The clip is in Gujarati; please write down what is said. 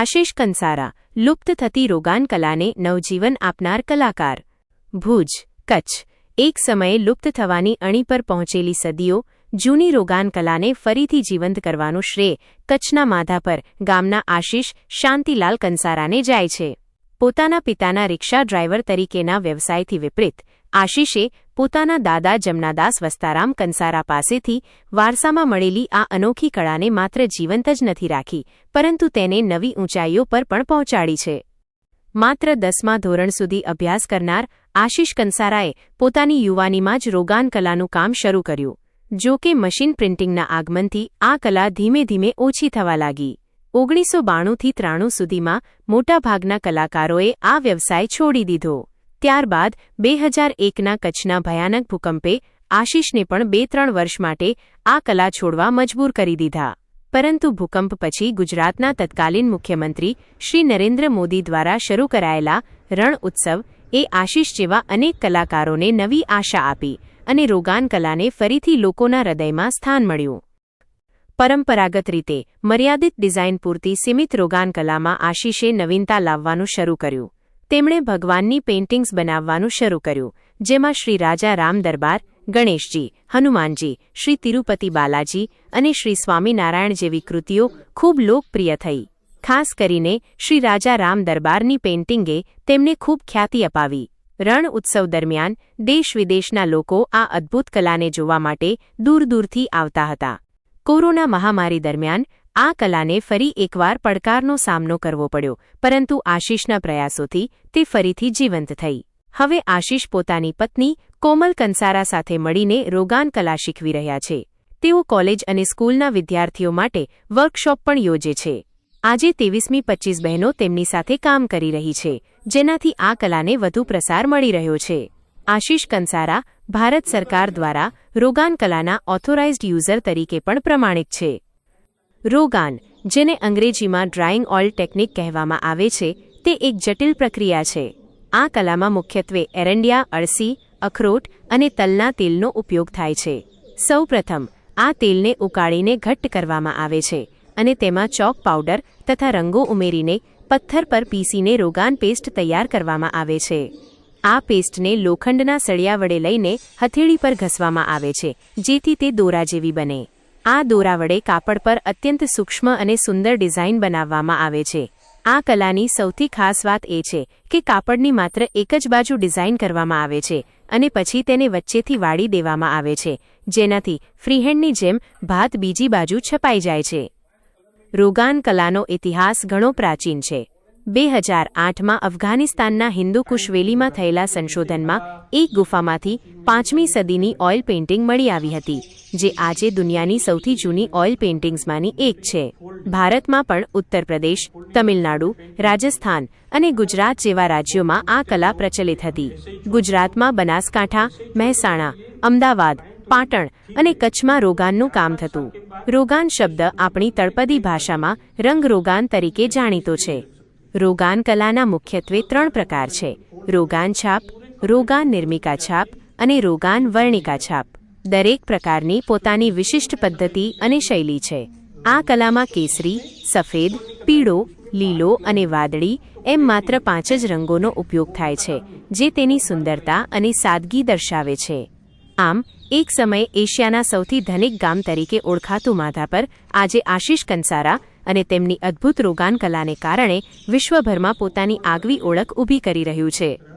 આશિષ કંસારા લુપ્ત થતી રોગાન કલાને નવજીવન આપનાર કલાકાર ભુજ કચ્છ એક સમયે લુપ્ત થવાની અણી પર પહોંચેલી સદીઓ જૂની રોગાન કલાને ફરીથી જીવંત કરવાનું શ્રેય કચ્છના માધાપર ગામના આશિષ શાંતિલાલ કંસારાને જાય છે પોતાના પિતાના રિક્ષા ડ્રાઈવર તરીકેના વ્યવસાયથી વિપરીત આશિષે પોતાના દાદા જમનાદાસ વસ્તારામ કંસારા પાસેથી વારસામાં મળેલી આ અનોખી કળાને માત્ર જીવંત જ નથી રાખી, પરંતુ તેને નવી ઊંચાઈઓ પર પણ પહોંચાડી છે. માત્ર દસમા ધોરણ સુધી અભ્યાસ કરનાર આશિષ કંસારાએ પોતાની યુવાનીમાં જ રોગાન કલાનું કામ શરૂ કર્યું. જો કે મશીન પ્રિન્ટિંગના આગમનથી આ કલા ધીમે ધીમે ઓછી થવા લાગી. ઓગણીસો બાણુંથી ત્રાણું સુધીમાં મોટાભાગના કલાકારોએ આ વ્યવસાય છોડી દીધો. ત્યારબાદ બે હજાર એકના કચ્છના ભયાનક ભૂકંપે આશિષને પણ બે ત્રણ વર્ષ માટે આ કલા છોડવા મજબૂર કરી દીધા. પરંતુ ભૂકંપ પછી ગુજરાતના તત્કાલીન મુખ્યમંત્રી શ્રી નરેન્દ્ર મોદી દ્વારા શરૂ કરાયેલા રણ ઉત્સવ એ આશિષ જેવા અનેક કલાકારોને નવી આશા આપી અને રોગાન કલાને ફરીથી લોકોના હૃદયમાં સ્થાન મળ્યું. પરંપરાગત રીતે મર્યાદિત ડિઝાઇન પૂરતી સીમિત રોગાન કલામાં આશિષે નવીનતા લાવવાનું શરૂ કર્યું. તેમણે ભગવાનની પેઇન્ટિંગ્સ બનાવવાનું શરૂ કર્યું, જેમાં શ્રી રાજા રામ દરબાર, ગણેશજી, હનુમાનજી, શ્રી તિરુપતિ બાલાજી અને શ્રી સ્વામિનારાયણ જેવી કૃતિઓ ખૂબ લોકપ્રિય થઈ. ખાસ કરીને શ્રી રાજા રામ દરબારની પેઇન્ટિંગે તેમને ખૂબ ખ્યાતિ અપાવી. રણ ઉત્સવ દરમિયાન દેશ વિદેશના લોકો આ અદ્ભુત કલાને જોવા માટે દૂર દૂરથી આવતા હતા. કોરોના મહામારી દરમિયાન આ કલાને ફરી એકવાર પડકારનો સામનો કરવો પડ્યો, પરંતુ આશિષના પ્રયાસોથી તે ફરીથી જીવંત થઈ. હવે આશિષ પોતાની પત્ની કોમલ કંસારા સાથે મળીને રોગાન કલા શીખવી રહ્યા છે. તેઓ કોલેજ અને સ્કૂલના વિદ્યાર્થીઓ માટે વર્કશોપ પણ યોજે છે. આજે તેવીસમી પચ્ચીસ બહેનો તેમની સાથે કામ કરી રહી છે, જેનાથી આ કલાને વધુ પ્રસાર મળી રહ્યો છે. આશિષ કંસારા ભારત સરકાર દ્વારા રોગાન કલાના ઓથોરાઇઝ્ડ યુઝર તરીકે પણ પ્રમાણિત છે. રોગાન, જેને અંગ્રેજીમાં ડ્રાઇંગ ઓઇલ ટેકનિક કહેવામાં આવે છે, તે એક જટિલ પ્રક્રિયા છે. આ કલામાં મુખ્યત્વે એરંડિયા, અળસી, અખરોટ અને તલના તેલનો ઉપયોગ થાય છે. સૌપ્રથમ, આ તેલને ઉકાળીને ઘટ્ટ કરવામાં આવે છે અને તેમાં ચોક પાવડર તથા રંગો ઉમેરીને પથ્થર પર પીસીને રોગાન પેસ્ટ તૈયાર કરવામાં આવે છે. આ પેસ્ટને લોખંડના સળિયા વડે લઈને હથેળી પર ઘસવામાં આવે છે, જેથી તે દોરા જેવી બને. આ દોરા વડે કાપડ પર અત્યંત સૂક્ષ્મ અને સુંદર ડિઝાઇન બનાવવામાં આવે છે. આ કલાની સૌથી ખાસ વાત એ છે કે કાપડની માત્ર એક જ બાજુ ડિઝાઇન કરવામાં આવે છે અને પછી તેને વચ્ચેથી વાળી દેવામાં આવે છે, જેનાથી ફ્રીહેન્ડની જેમ ભાત બીજી બાજુ છપાઈ જાય છે. રોગાન કલાનો ઇતિહાસ ઘણો પ્રાચીન છે. બે હજાર આઠમાં અફઘાનિસ્તાનના હિન્દુ કુશવેલીમાં થયેલા સંશોધનમાં એક ગુફામાંથી પાંચમી સદીની ઓઇલ પેઇન્ટિંગ મળી આવી હતી, જે આજે દુનિયાની સૌથી જૂની ઓઇલ પેઇન્ટિંગ્સમાંની એક છે. ભારતમાં પણ ઉત્તર પ્રદેશ, તમિલનાડુ, રાજસ્થાન અને ગુજરાત જેવા રાજ્યોમાં આ કલા પ્રચલિત હતી. ગુજરાતમાં બનાસકાંઠા, મહેસાણા, અમદાવાદ, પાટણ અને કચ્છમાં રોગાનનું કામ થતું. રોગાન શબ્દ આપણી તળપદી ભાષામાં રંગ રોગાન તરીકે જાણીતો છે. રોગાન કલાના મુખ્યત્વે ત્રણ પ્રકાર છે. રોગાન છાપ રોગાન નિર્મિકા છાપ અને રોગાન વર્ણિકા છાપ દરેક પ્રકારની પોતાની વિશિષ્ટ પદ્ધતિ અને શૈલી છે. આ કલામાં કેસરી, સફેદ, પીળો, લીલો અને વાદળી એમ માત્ર પાંચ જ રંગોનો ઉપયોગ થાય છે, જે તેની સુંદરતા અને સાદગી દર્શાવે છે. આમ, એક સમયે એશિયાના સૌથી ધનિક ગામ તરીકે ઓળખાતું માધાપર આજે આશિષ કંસારા અને તેમની અદ્ભુત રોગાન કલાને કારણે વિશ્વભરમાં પોતાની આગવી ઓળખ ઊભી કરી રહ્યું છે.